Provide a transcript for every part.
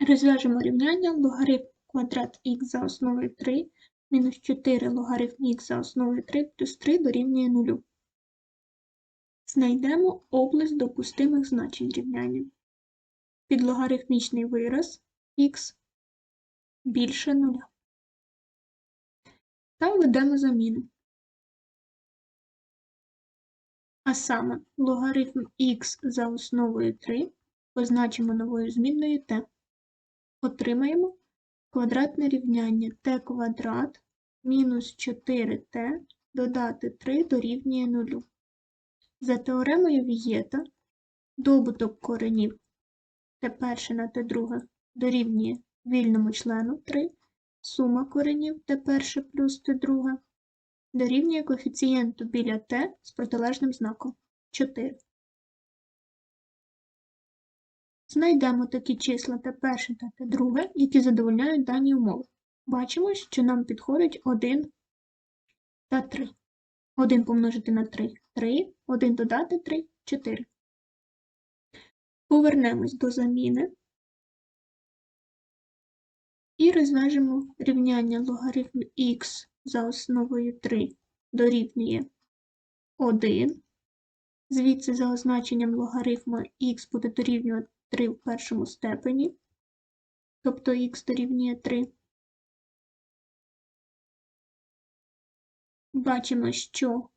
Розв'яжемо рівняння логарифм квадрат х за основою 3 мінус 4 логарифм х за основою 3 плюс 3 дорівнює 0. Знайдемо область допустимих значень рівняння. Підлогарифмічний вираз х більше 0. Та введемо заміну. А саме логарифм х за основою 3 позначимо новою змінною t. Отримаємо квадратне рівняння t квадрат мінус 4t додати 3 дорівнює 0. За теоремою Вієта добуток коренів t1 на t2 дорівнює вільному члену 3, сума коренів t1 плюс t2 дорівнює коефіцієнту біля t з протилежним знаком 4. Знайдемо такі числа Т1 та Т2, які задовольняють дані умови. Бачимо, що нам підходить 1 та 3. 1 помножити на 3 3, 1 додати 3 4. Повернемось до заміни і розв'яжемо рівняння логарифм х за основою 3 дорівнює 1. Звідси за означенням логарифму х буде дорівнювати 3 в першому степені, тобто х дорівнює 3. Бачимо, що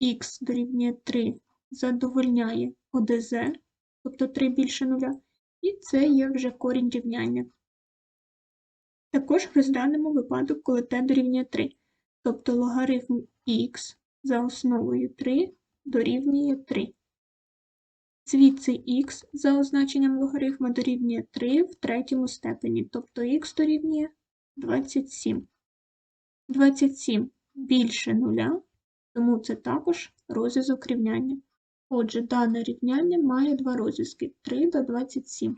х дорівнює 3 задовольняє ОДЗ, тобто 3 більше нуля, і це є вже корінь рівняння. Також розглянемо випадок, коли t дорівнює 3, тобто логарифм х за основою 3 дорівнює 3. Звідси х за означенням логарифма дорівнює 3 в третьому степені, тобто х дорівнює 27. 27 більше нуля, тому це також розв'язок рівняння. Отже, дане рівняння має два розв'язки 3 до 27.